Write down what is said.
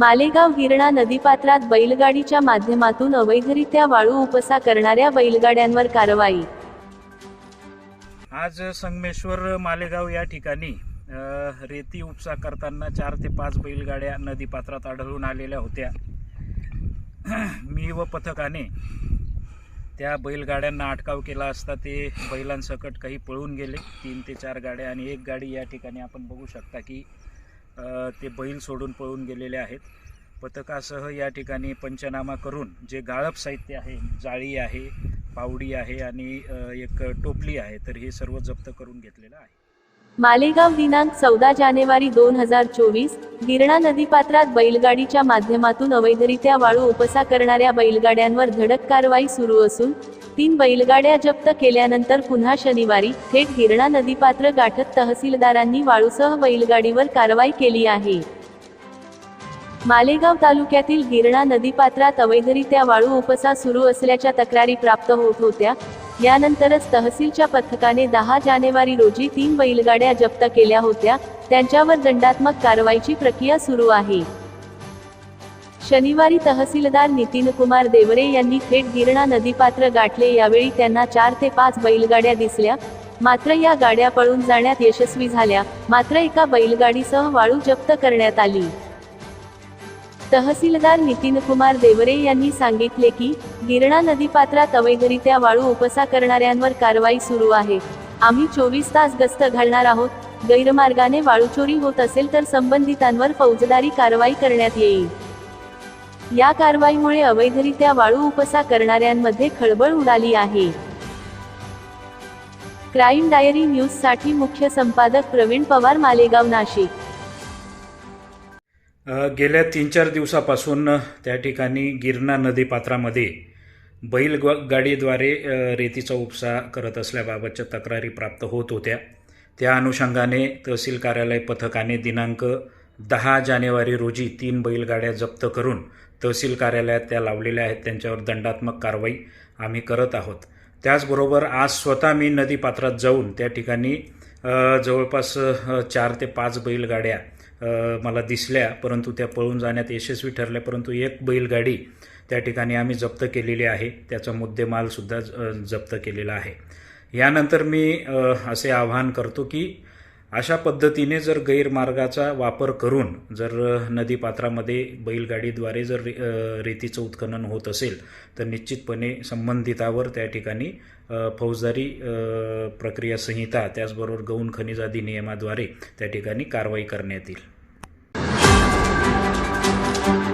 मालेगाव गिरणा नदीपात्रात बैलगाडीच्या माध्यमातून अवैधरित्या वाळू उपसा करणाऱ्या बैलगाड्यांवर कारवाई. आज संगमेश्वर मालेगाव या ठिकाणी रेती उपसा करताना चार ते पाच बैलगाड्या नदीपात्रात आढळून आलेल्या होत्या. मी व पथकाने त्या बैलगाड्यांना अटकाव केला असता ते बैलांसकट काही पळून गेले. तीन ते चार गाड्या आणि एक गाडी या ठिकाणी आपण बघू शकता की ते बैल सोडून पळून गेलेले आहेत. पथकासह या ठिकाणी पंचनामा करून जे गाळप साहित्य आहे जाळी आहे पावडी आहे आणि एक टोपली आहे तर हे सर्व जप्त करून घेतलेलं आहे. मालेगाव दिनांक चौदा जानेवारी दोन हजार चोवीस गिरणा नदीपात्रात बैलगाडीच्या माध्यमातून अवैधरित्या वाळू उपसा करणाऱ्या बैलगाड्यांवर धडक कारवाई सुरू असून तीन बैलगाड्या जप्त केल्यानंतर पुन्हा शनिवारी थेट गिरणा नदीपात्र गाठत तहसीलदारांनी वाळूसह बैलगाडीवर कारवाई केली आहे. मालेगाव तालुक्यातील गिरणा नदीपात्रात अवैधरित्या वाळू उपसा सुरू असल्याच्या तक्रारी प्राप्त होत होत्या यानंतरच तहसीलच्या पथकाने दहा जानेवारी रोजी तीन बैलगाड्या जप्त केल्या होत्या. त्यांच्यावर दंडात्मक कारवाईची प्रक्रिया सुरू आहे. शनिवारी तहसीलदार नितीन कुमार देवरे यांनी थेट गिरणा नदीपात्र गाठले. यावेळी त्यांना चार ते पाच बैलगाड्या दिसल्या. मात्र या गाड्या पळून जाण्यात यशस्वी झाल्या. मात्र एका बैलगाडीसह वाळू जप्त करण्यात आली. तहसीलदार नितीन कुमार देवरे यांनी सांगितले की गिरणा नदीपात्रात अवैधरित्या वाळू उपसा करणाऱ्यांवर कारवाई सुरू आहे. आम्ही चोवीस तास गस्त घालणार आहोत. गैरमार्गाने वाळू चोरी होत असेल तर संबंधितांवर फौजदारी कारवाई करण्यात येईल. या कारवाईमुळे अवैधरित्या वाळू उपसा करणाऱ्यांमध्ये खळबळ उडाली आहे. क्राईम डायरी न्यूजसाठी मुख्य संपादक प्रवीण पवार मालेगाव नाशिक. गेल्या तीन चार दिवसापासून त्या ठिकाणी गिरणा नदीपात्रामध्ये बैल ग- गाडीद्वारे रेतीचा उपसा करत असल्याबाबतच्या तक्रारी प्राप्त होत होत्या. त्या अनुषंगाने तहसील कार्यालय पथकाने दिनांक दहा जानेवारी रोजी तीन बैलगाड्या जप्त करून तहसील कार्यालयात त्या लावलेल्या आहेत. त्यांच्यावर दंडात्मक कारवाई आम्ही करत आहोत. त्याचबरोबर आज स्वतः मी नदीपात्रात जाऊन त्या ठिकाणी जवळपास चार ते पाच बैलगाड्या मला दिसल्या परंतु त्या पळून जाण्यात यशस्वी ठरल्या परंतु एक बैलगाडी त्या ठिकाणी आम्ही जप्त केलेली आहे. त्याचा मुद्देमालसुद्धा जप्त केलेला आहे. यानंतर मी असे आवाहन करतो की अशा पद्धतीने जर गैरमार्गाचा वापर करून जर नदीपात्रामध्ये बैलगाडीद्वारे जर रेतीचं उत्खनन होत असेल तर निश्चितपणे संबंधितावर त्या ठिकाणी फौजदारी प्रक्रिया संहिता त्याचबरोबर गौण खनिज अधिनियमाद्वारे त्या ठिकाणी कारवाई करण्यात येईल. Thank you.